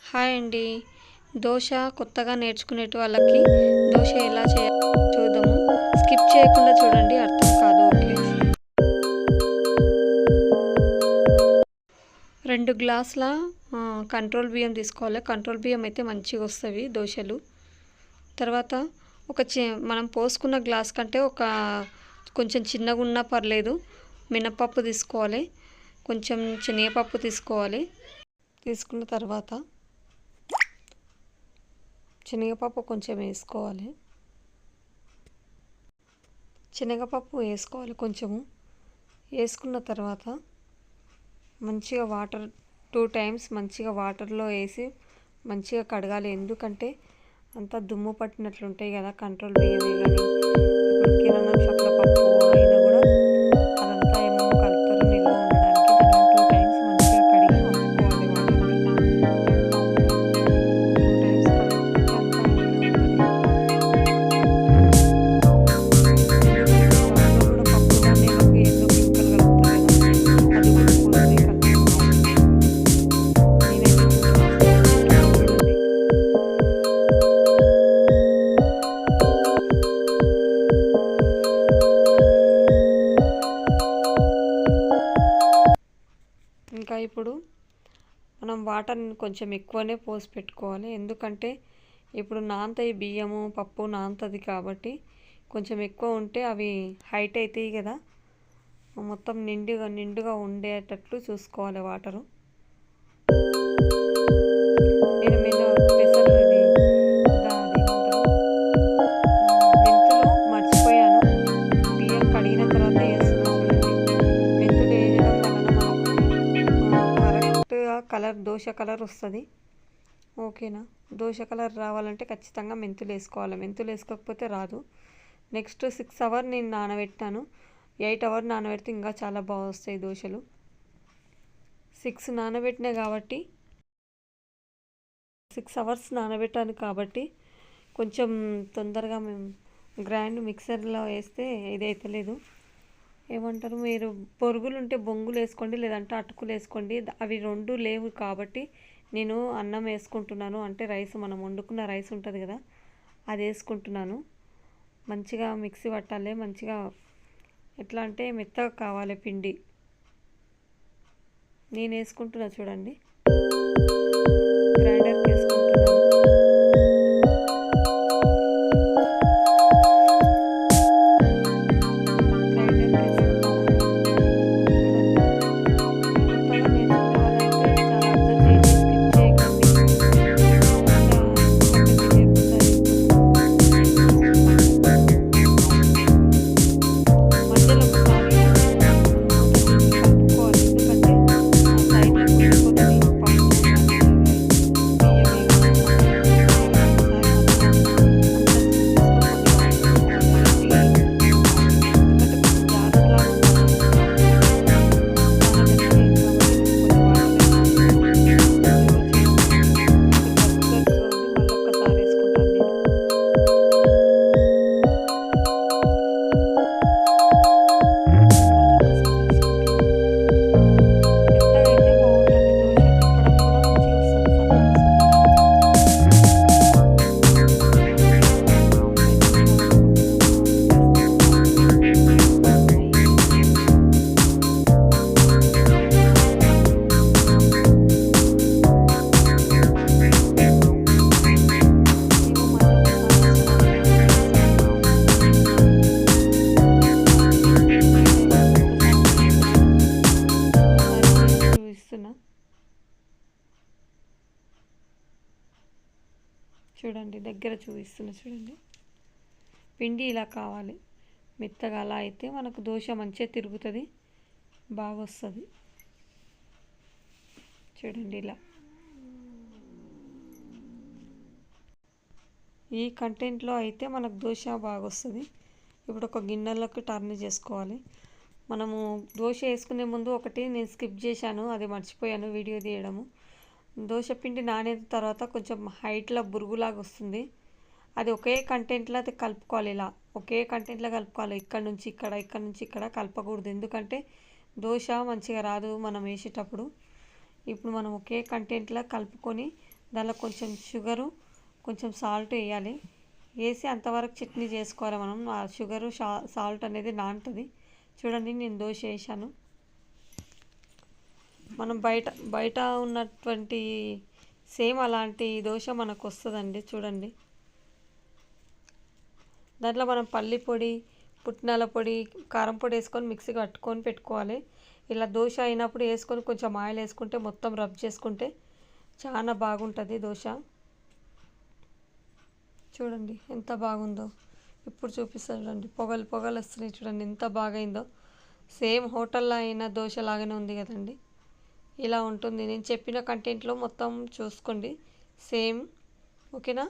Hi అండి. దోశ కొత్తగా నేర్చుకునేటి వాళ్ళకి దోశ ఎలా చేయాలో చూద్దాము. స్కిప్ చేయకుండా చూడండి అర్థం కాదు. ఓకే. రెండు గ్లాసుల కంట్రోల్ బియ్యం తీసుకోవాలి. కంట్రోల్ బియ్యం అయితే మంచిగా వస్తాయి దోశలు. తర్వాత ఒక మనం పోసుకున్న గ్లాస్ కంటే ఒక కొంచెం చిన్నగా ఉన్నా పర్లేదు. మినపప్పు తీసుకోవాలి. కొంచెం శనగపప్పు తీసుకోవాలి. తీసుకున్న తర్వాత శనగపప్పు కొంచెం వేసుకోవాలి. శనగపప్పు వేసుకోవాలి కొంచెము. వేసుకున్న తర్వాత మంచిగా వాటర్ టూ టైమ్స్ మంచిగా వాటర్లో వేసి మంచిగా కడగాలి. ఎందుకంటే అంతా దుమ్ము పట్టినట్లు ఉంటాయి కదా కంట్రోల్ బియ్యమే కానీ. ఇప్పుడు కిరాణా ఇప్పుడు మనం వాటర్ని కొంచెం ఎక్కువనే పోసి పెట్టుకోవాలి. ఎందుకంటే ఇప్పుడు నానతాయి బియ్యము పప్పు నానుతుంది కాబట్టి కొంచెం ఎక్కువ ఉంటే అవి హైట్ అవుతాయి కదా. మొత్తం నిండుగా నిండుగా ఉండేటట్లు చూసుకోవాలి వాటరు. నేను దోశ కలర్ వస్తుంది. ఓకేనా? దోశ కలర్ రావాలంటే ఖచ్చితంగా మెంతులు వేసుకోవాలి. మెంతులు వేసుకోకపోతే రాదు. నెక్స్ట్ సిక్స్ అవర్ నేను నానబెట్టాను. ఎయిట్ అవర్ నానబెడితే ఇంకా చాలా బాగా వస్తాయి దోశలు. సిక్స్ నానబెట్టినా కాబట్టి సిక్స్ అవర్స్ నానబెట్టాను కాబట్టి కొంచెం తొందరగా మేము గ్రైండ్ మిక్సర్లో వేస్తే ఇది అవుతలేదు ఏమంటారు మీరు బొరుగులు ఉంటే బొంగులు వేసుకోండి లేదంటే అటుకులు వేసుకోండి అవి రెండు లేవు కాబట్టి నేను అన్నం వేసుకుంటున్నాను. అంటే రైస్ మనం వండుకున్న రైస్ ఉంటుంది కదా అది వేసుకుంటున్నాను. మంచిగా మిక్సీ పట్టాలి మంచిగా ఎట్లా అంటే మెత్తగా కావాలి పిండి. నేను వేసుకుంటున్నా చూడండి. చూడండి దగ్గర చూపిస్తున్నా చూడండి. పిండి ఇలా కావాలి. మెత్తగా అలా అయితే మనకు దోశ మంచిగా తిరుగుతుంది బాగా వస్తుంది చూడండి ఇలా. ఈ కంటెంట్లో అయితే మనకు దోశ బాగా వస్తుంది ఇప్పుడు ఒక గిన్నెలోకి టర్న్ చేసుకోవాలి. మనము దోశ వేసుకునే ముందు ఒకటి నేను స్కిప్ చేశాను అది మర్చిపోయాను వీడియో తీయడము. దోశ పిండి తర్వాత కొంచెం హైట్లో బురుగులాగా వస్తుంది. అది ఒకే కంటెంట్లో అది కలుపుకోవాలి ఇలా. ఒకే కంటెంట్లో కలుపుకోవాలి. ఇక్కడ నుంచి ఇక్కడ ఇక్కడ నుంచి ఇక్కడ కలపకూడదు. ఎందుకంటే దోశ మంచిగా రాదు మనం వేసేటప్పుడు. ఇప్పుడు మనం ఒకే కంటెంట్లో కలుపుకొని దానిలో కొంచెం షుగరు కొంచెం సాల్ట్ వేయాలి. వేసి అంతవరకు చట్నీ చేసుకోవాలి మనం. ఆ షుగరు షా సాల్ట్ అనేది నానుతుంది. చూడండి నేను దోశ వేసాను మనం బయట బయట ఉన్నటువంటి సేమ్ అలాంటి దోశ మనకు వస్తుందండి చూడండి. దాంట్లో మనం పల్లి పొడి పుట్నాల పొడి కారం పొడి వేసుకొని మిక్సీ కట్టుకొని పెట్టుకోవాలి. ఇలా దోశ అయినప్పుడు వేసుకొని కొంచెం ఆయిల్ వేసుకుంటే మొత్తం రబ్ చేసుకుంటే చాలా బాగుంటుంది దోశ. చూడండి ఎంత బాగుందో. ఇప్పుడు చూపిస్తాను చూడండి పొగలు పొగలు వస్తున్నాయి చూడండి ఎంత బాగైందో. సేమ్ హోటల్లో అయిన దోశ లాగానే ఉంది కదండి. ఇలా ఉంటుంది. నేను చెప్పిన కంటెంట్లో మొత్తం చూసుకోండి. సేమ్ ఓకేనా